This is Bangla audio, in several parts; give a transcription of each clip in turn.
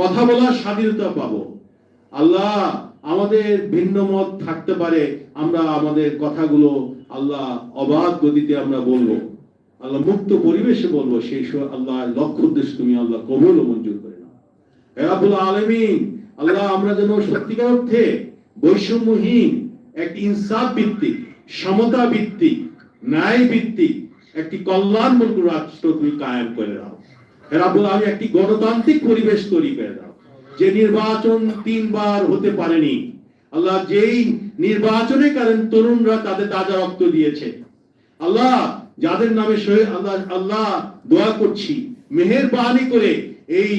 কথা বলার স্বাধীনতা পাবো। আল্লাহ আমাদের ভিন্ন মত থাকতে পারে, আমরা আমাদের কথাগুলো আল্লাহ অবাধ গতিতে আমরা বলব। আল্লাহ মুক্ত পরিবেশে বলব, সেই স- আল্লাহ লক্ষ্য উদ্দেশ্য তুমি আল্লাহ কবুল ও মঞ্জুর করে রাব্বুল আল্লাহ আমরা যেন সত্যিকার অর্থে বৈষম্যহীন, একটি ইনসাফ ভিত্তিক, সমতা ভিত্তিক, ন্যায় ভিত্তিক, একটি কল্যাণমূলক রাষ্ট্র তুমি কায়েম করে দাও হে রাব্বুল আলামিন একটি গণতান্ত্রিক পরিবেশ তৈরি করে দাও। যে নির্বাচন তিনবার হতে পারেনি, আল্লাহ যেই নির্বাচনে কারণ তরুণরা তাদের তাজা রক্ত দিয়েছে। আল্লাহ, যাদের নামে আল্লাহ আল্লাহ দোয়া করছি, মেহেরবানি করে এই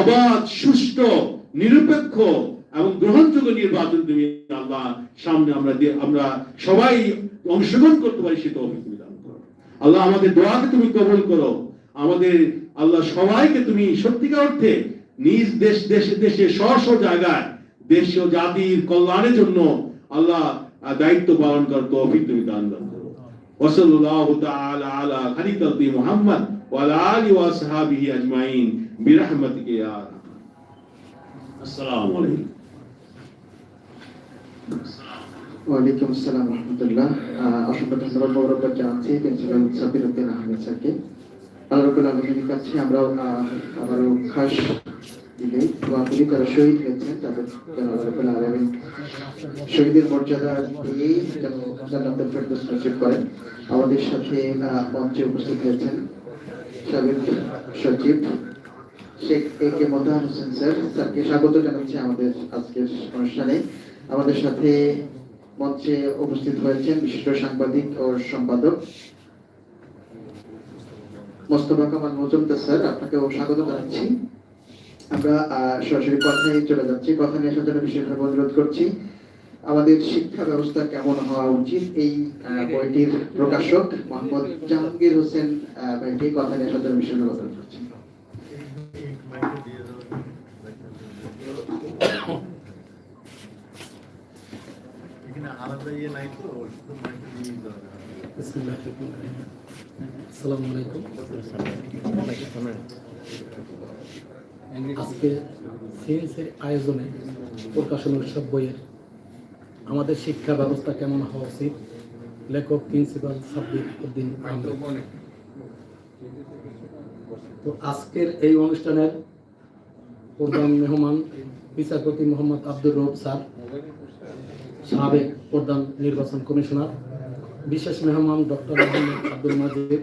অবাধ, সুষ্ঠু, নিরপেক্ষ এবং গ্রহণযোগ্য নির্বাচন তুমি আল্লাহ সামনে আমরা আমরা সবাই অংশগ্রহণ করতে পারি সেটা তুমি দান করো। আল্লাহ, আমাদের দোয়াকে তুমি কবুল করো। আমাদের আল্লাহ সবাইকে তুমি সত্যিকার অর্থে নিজ দেশ, দেশে দেশে স্ব জায়গায়, দেশ ও জাতির কল্যাণের জন্য আল্লাহ দায়িত্ব পালন করার তৌফিক তুমি দান দান করো। ওসল্লাহ তাআলা আলা খালিকাতি মুহাম্মদ ওয়া আলি ওয়া আসহাবিহি আজমাইন। বিরহমাতিকা ইয়া আসসালামু আলাইকুম। ওয়ালাইকুম আসসালাম রহমতুল্লাহ। অসংখ্য ধন্যবাদ গৌরব জানছি প্রিন্সিপাল সাবির আল্লাহ রবুল আলমীর কাছে আমরাও আহ, আবারও খাস দিলে দোয়া করি তারা শহীদ হয়েছেন তাদের যেন আল্লাহ রবুল আলমী শহীদের মর্যাদা দিয়েই যেন জান্নাতুল ফেরদৌস নসিব করেন। আমাদের সাথে মঞ্চে উপস্থিত হয়েছেন সাবেক সচিব Sheikh A K Motahar Hossain sir. স্যারকে স্বাগত জানাচ্ছি আমাদের আজকের অনুষ্ঠানে। আমাদের সাথে মঞ্চে উপস্থিত হয়েছেন বিশিষ্ট সাংবাদিক ও সম্পাদক মোস্তফা কামাল মজুমদার স্যার আপনাকেও স্বাগত জানাচ্ছি। আমরা সরাসরি কথায় চলে যাচ্ছি। কথা নিয়ে আসার জন্য বিশেষভাবে অনুরোধ করছি, আমাদের শিক্ষা ব্যবস্থা কেমন হওয়া উচিত? এই বইটির প্রকাশক মোহাম্মদ জাহাঙ্গীর হোসেন ভাইকে কথা নিয়ে আসার বিশেষভাবে অনুরোধ করছি। আলাদা ইয়ে নাই তো মাইকে দিয়ে। আজকে সিএনসির আয়োজনে প্রকাশন উৎসব বইয়ের আমাদের শিক্ষা ব্যবস্থা কেমন হওয়া উচিত লেখক প্রিন্সিপাল সাব্বির উদ্দিন তো আজকের এই অনুষ্ঠানের প্রধান মেহমান বিচারপতি মোহাম্মদ আব্দুর রব স্যার, সাবেক প্রধান নির্বাচন কমিশনার বিশেষ মেহমান ডক্টর আব্দুল মাজিদ,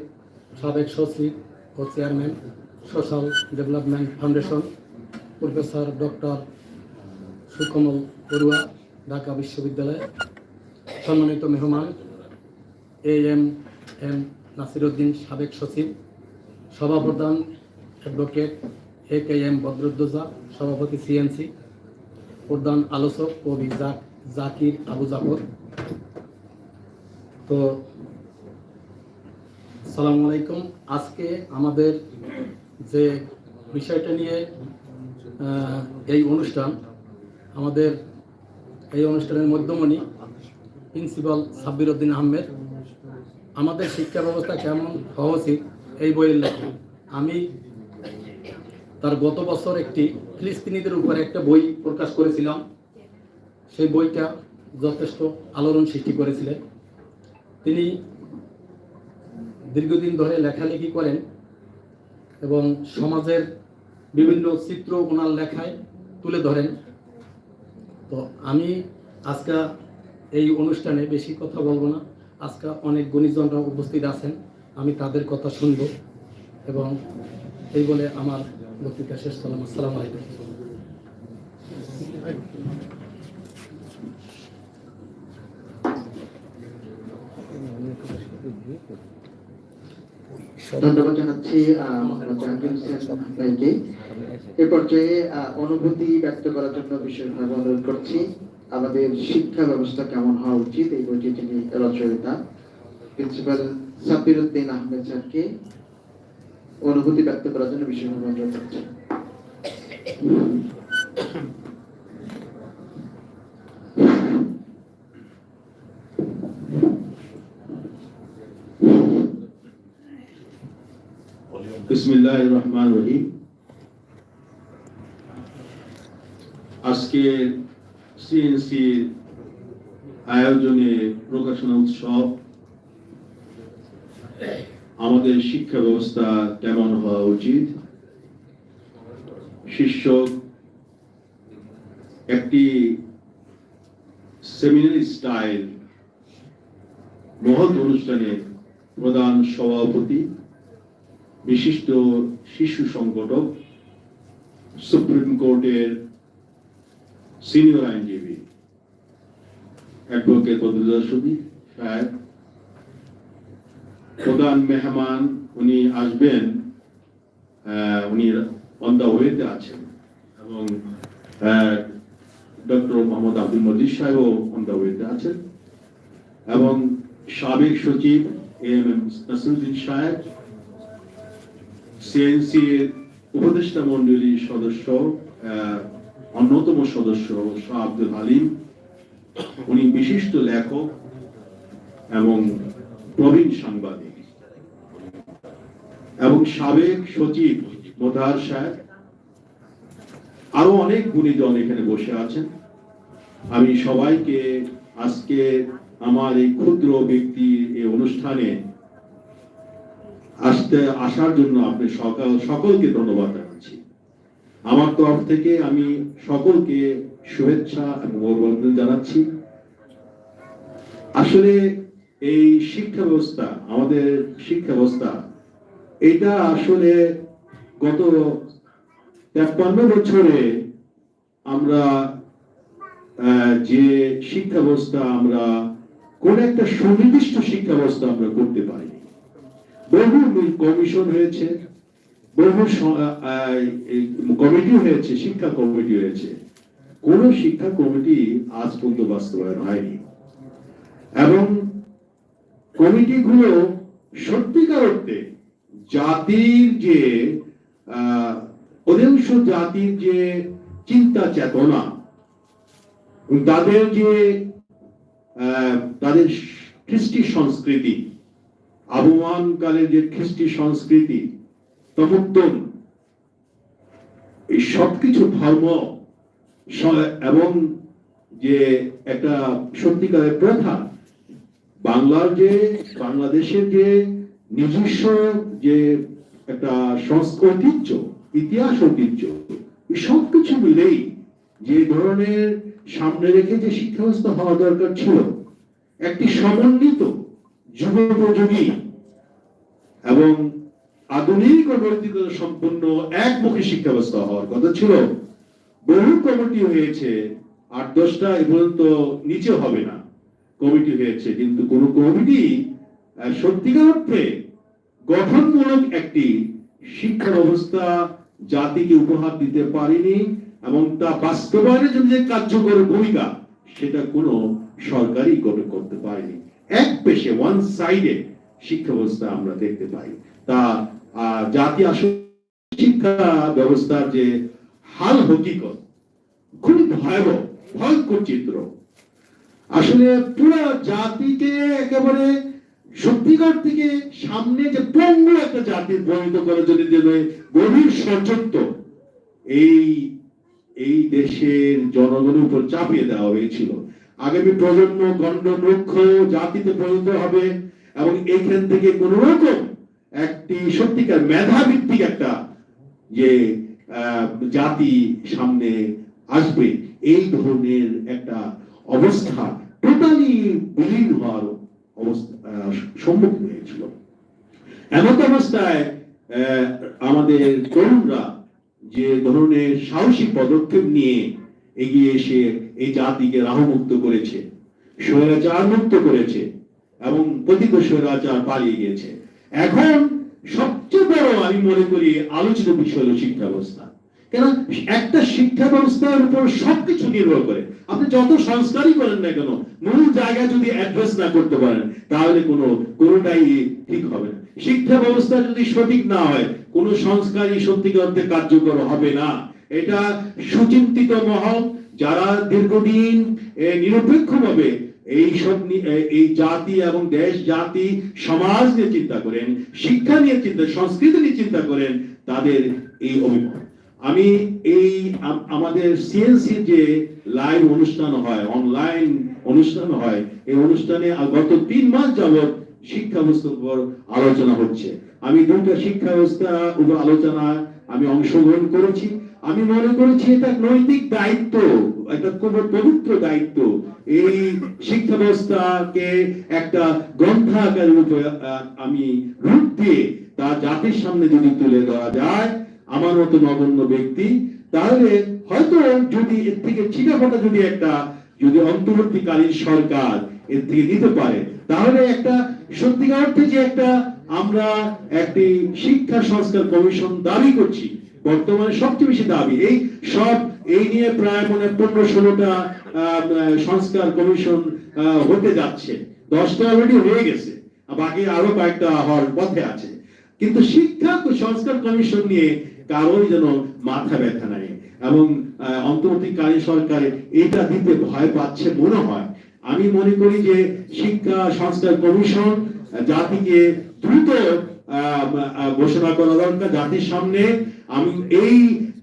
সাবেক সচিব ও chairman social development foundation, professor doctor Sukomal Barua Dhaka বিশ্ববিদ্যালয়। সম্মানিত মেহমান, এ এম এম নাসিরুদ্দিন, সাবেক সচিব, সভাপ্রধান advocate A K M Badruddoza, সভাপতি সিএনসি প্রধান আলোচক কবি জাক, জাকির আবু জাফর। তো, সালামু আলাইকুম। আজকে আমাদের যে বিষয়টা নিয়ে এই অনুষ্ঠান, আমাদের এই অনুষ্ঠানের মধ্যমণি প্রিন্সিপাল সাব্বির উদ্দিন আহমেদ, আমাদের শিক্ষা ব্যবস্থা কেমন হওয়া উচিত এই বইয়ের লেখক আমি তার গত বছর একটি ফিলিস্তিনিদের উপরে একটা বই প্রকাশ করেছিলাম। সেই বইটা যথেষ্ট আলোড়ন সৃষ্টি করেছিলেন। তিনি দীর্ঘদিন ধরে লেখালেখি করেন এবং সমাজের বিভিন্ন চিত্র ওনার লেখায় তুলে ধরেন। তো আমি আজকে এই অনুষ্ঠানে বেশি কথা বলব না। আজকে অনেক গুণীজনরা উপস্থিত আছেন। আমি তাদের কথা শুনব এবং এই বলে আমার বক্তৃতা শেষ করলাম। আসসালামু আলাইকুম। ধন্যবাদ জানাচ্ছি এ পর্যায়ে অনুভূতি ব্যক্ত করার জন্য বিশেষভাবে অনুরোধ করছি, আমাদের শিক্ষা ব্যবস্থা কেমন হওয়া উচিত এই বইটি যিনি রচয়িতা, প্রিন্সিপাল সাব্বির আহমেদ স্যারকে অনুভূতি ব্যক্ত করার জন্য বিশেষভাবে অনুরোধ করছি। বিসমিল্লাহ রহমান রহিম আয়োজনে প্রকাশনা উৎসব। আমাদের শিক্ষা ব্যবস্থা কেমন হওয়া উচিত। শীর্ষক একটি সেমিনারি স্টাইল মহৎ অনুষ্ঠানে প্রধান সভাপতি বিশিষ্ট শিশু সংগঠক, সুপ্রিম কোর্টের সিনিয়র আইনজীবী, অ্যাডভোকেট বদরুল্লাহ সাহেব, প্রধান মেহমান উনি আসবেন উনি অন ওয়েতে আছেন, এবং ডক্টর মোহাম্মদ আব্দুল মজিদ সাহেবও অন ওয়েতে আছেন, এবং সাবেক সচিব এম এম নাসিরুদ্দিন সাহেব সিএনসি এর উপদেষ্টা মন্ডলীর সদস্য অন্যতম সদস্য শাহ আব্দুল হালিম। উনি বিশিষ্ট লেখক এবং প্রবীণ সাংবাদিক। এবং সাবেক সচিব মোতাহার সাহেব। আরও অনেক গুণীজন এখানে বসে আছেন। আমি সবাইকে আজকে আমার এই ক্ষুদ্র ব্যক্তির এই অনুষ্ঠানে আসতে, আসার জন্য আপনি সকাল, সকলকে ধন্যবাদ জানাচ্ছি। আমার তরফ থেকে আমি সকলকে শুভেচ্ছা এবং অভিনন্দন জানাচ্ছি। আসলে এই শিক্ষা ব্যবস্থা, আমাদের শিক্ষা ব্যবস্থা, এটা আসলে গত তেপ্পান্ন বছরে আমরা যে শিক্ষা ব্যবস্থা আমরা, কোন একটা সুনির্দিষ্ট শিক্ষা ব্যবস্থা আমরা করতে পারিনি। বহু কমিশন হয়েছে, বহু কমিটি হয়েছে, শিক্ষা কমিটি হয়েছে। কোন শিক্ষা কমিটি আজ পর্যন্ত বাস্তবায়ন হয়নি। এবং কমিটিগুলো সত্যিকার অর্থে জাতির যে অধিকাংশ জাতির যে চিন্তা চেতনা তাদের যে তাদের খ্রিস্টি সংস্কৃতি আবহমান কালের যে খ্রিস্টি সংস্কৃতি তমুদ্দন এই সবকিছু ধর্ম এবং যে একটা সত্যিকারের প্রথা, বাংলার যে, বাংলাদেশের যে নিজস্ব যে একটা ঐতিহ্য ইতিহাস ঐতিহ্য, এই সবকিছু মিলেই যে ধরনের সামনে রেখে যে শিক্ষা ব্যবস্থা হওয়া দরকার ছিল, একটি সমন্বিত যুগোপযোগী এবং আধুনিক ও নৈতিকতা সম্পন্ন একমুখী শিক্ষা ব্যবস্থা হওয়ার কথা ছিল। বহু কমিটি হয়েছে আট দশটা এ পর্যন্ত নিচে হবে না কমিটি হয়েছে। কিন্তু কোন কমিটি সত্যিকার অর্থে গঠনমূলক একটি শিক্ষা ব্যবস্থা জাতিকে উপহার দিতে পারেনি এবং তা বাস্তবায়নের জন্য যে কার্যকর ভূমিকা, সেটা কোনো সরকারই গঠন করতে পারেনি। এক পেশে ওয়ান সাইডে শিক্ষা ব্যবস্থা আমরা দেখতে পাই। তা জাতি আসলে শিক্ষা ব্যবস্থার যে হাল হকিকত, খুবই ভয়াবহ, ভয়ঙ্কর চিত্র। আসলে পুরো জাতিকে একেবারে সত্যিকার থেকে সামনে যে পঙ্গু একটা জাতির পরিণত করার জন্য যে গভীর ষড়যন্ত্র এই এই দেশের জনগণের উপর চাপিয়ে দেওয়া হয়েছিল। আগামী প্রজন্ম গণ্ড মুখ্য জাতিতে পরিণত হবে। এবং এখান থেকে কোন রকম একটি সত্যিকার মেধাভিত্তিক একটা যে জাতি সামনে আসবে, এই ধরনের একটা অবস্থা টোটালি বিলীন হওয়ার অবস্থা সম্মুখীন হয়েছিল। এমত অবস্থায় আমাদের তরুণরা যে ধরনের সাহসী পদক্ষেপ নিয়ে এগিয়ে এসে এই জাতিকে রাহমুক্ত করেছে, স্বৈরাচার মুক্ত করেছে এবং পতিত স্বৈরাচার পালিয়ে গিয়েছে। এখন সবচেয়ে বড় আমি মনে করি আলোচিত বিষয় হলো শিক্ষা ব্যবস্থা। কেন? একটা শিক্ষা ব্যবস্থার উপর সবকিছু নির্ভর করে। আপনি যত সংস্কারই করেন না কেন, মূল জায়গা যদি অ্যাড্রেস না করতে পারেন, তাহলে কোনো, কোনোটাই ঠিক হবে না। শিক্ষা ব্যবস্থা যদি সঠিক না হয়, কোন সংস্কারই সত্যিকার অর্থে কার্যকর হবে না। এটা সুচিন্তিত মহল, যারা দীর্ঘদিন নিরপেক্ষ ভাবে এই জাতি এবং দেশ, জাতি, সমাজ নিয়ে চিন্তা করেন, শিক্ষা নিয়ে চিন্তা, সংস্কৃতি নিয়ে চিন্তা করেন, তাদের এই অভিমত। আমি এই আমাদের সিএনসি যে লাইভ অনুষ্ঠান হয় অনলাইন অনুষ্ঠান হয়, এই অনুষ্ঠানে গত তিন মাস যাবত শিক্ষা ব্যবস্থার উপর আলোচনা হচ্ছে। আমি দুটো শিক্ষা ব্যবস্থা আলোচনা আমি অংশগ্রহণ করেছি। আমি মনে করেছি এটা নৈতিক দায়িত্ব একটা খুব পবিত্র দায়িত্ব। এই শিক্ষা ব্যবস্থাকে একটা গ্রন্থাকার রূপে আমি রূপ দিয়ে তা জাতির সামনে যদি তুলে ধরা যায়, আমার মতো নগণ্য ব্যক্তি, তাহলে হয়তো যদি এর থেকে ছিটাফাটা যদি একটা, যদি অন্তর্বর্তীকালীন সরকার এর থেকে নিতে পারে, তাহলে একটা সত্যিকার অর্থে যে একটা আমরা একটি শিক্ষা সংস্কার কমিশন দাবি করছি বর্তমানে সবচেয়ে বেশি দাবি। এই সব, এই নিয়ে প্রায় মানে পনেরো ষোলোটা সংস্কার কমিশন হতে যাচ্ছে। দশটা অলরেডি হয়ে গেছে বাকি আরও কয়েকটা হওয়ার পথে আছে। কিন্তু শিক্ষা সংস্কার কমিশন নিয়ে কারোই যেন মাথা ব্যথা নাই। এবং অন্তর্বর্তীকালীন সরকার এটা দিতে ভয় পাচ্ছে মনে হয়। আমি মনে করি যে শিক্ষা সংস্কার কমিশন জাতিকে দ্রুত ঘোষণা করা দরকার। জাতির সামনে আমি এই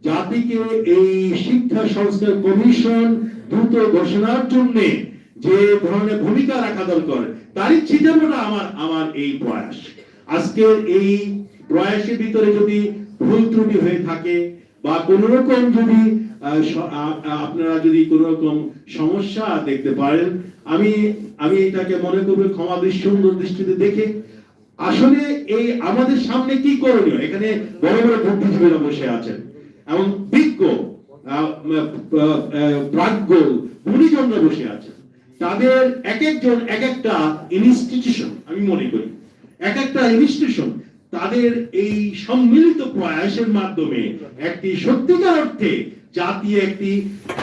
জাতিকে এই শিক্ষা সংস্কার কমিশন দ্রুত ঘোষণার জন্য যে ধরনের ভূমিকা রাখা দরকার, তারই ছিটানোটা আমার আমার এই প্রয়াস। আজকের এই প্রয়াসের ভিতরে যদি ভুল ত্রুটি হয়ে থাকে বা কোন রকম যদি আপনারা যদি কোন রকম সমস্যা দেখতে পারেন, আমি আমি এটাকে মনে করব ক্ষমা সুন্দর দৃষ্টিতে দেখে আসলে এই আমাদের সামনে কি করণীয়? এখানে বড় বড় বুদ্ধিজীবীরা বসে আছেন। এবং বিজ্ঞ প্রাজ্ঞ গুণীজনরা বসে আছেন। তাদের এক একজন এক একটা ইনস্টিটিউশন আমি মনে করি এক একটা ইনস্টিটিউশন তাদের এই সম্মিলিত প্রয়াসের মাধ্যমে একটি সত্যিকার অর্থে জাতি একটি,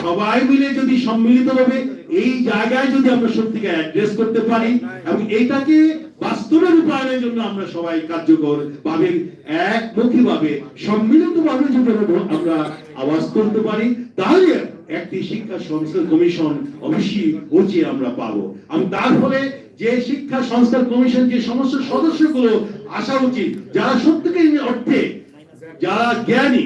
সবাই মিলে যদি সম্মিলিত ভাবে এই জায়গায় যদি আমরা সত্যিকার অ্যাড্রেস করতে পারি এবং এইটাকে বাস্তবে রূপায়ণের জন্য আমরা সবাই কার্যকর ভাবে একমুখী ভাবে সম্মিলিত ভাবে যদি আমরা- আওয়াজ করতে পারি, তাহলে একটি শিক্ষা সংস্কার কমিশন অবশ্যই উচিত আমরা পাবো। এবং তার ফলে যে শিক্ষা সংস্কার কমিশন যে সমস্ত সদস্যগুলো আসা উচিত, যারা সত্যিকার অর্থে, যারা জ্ঞানী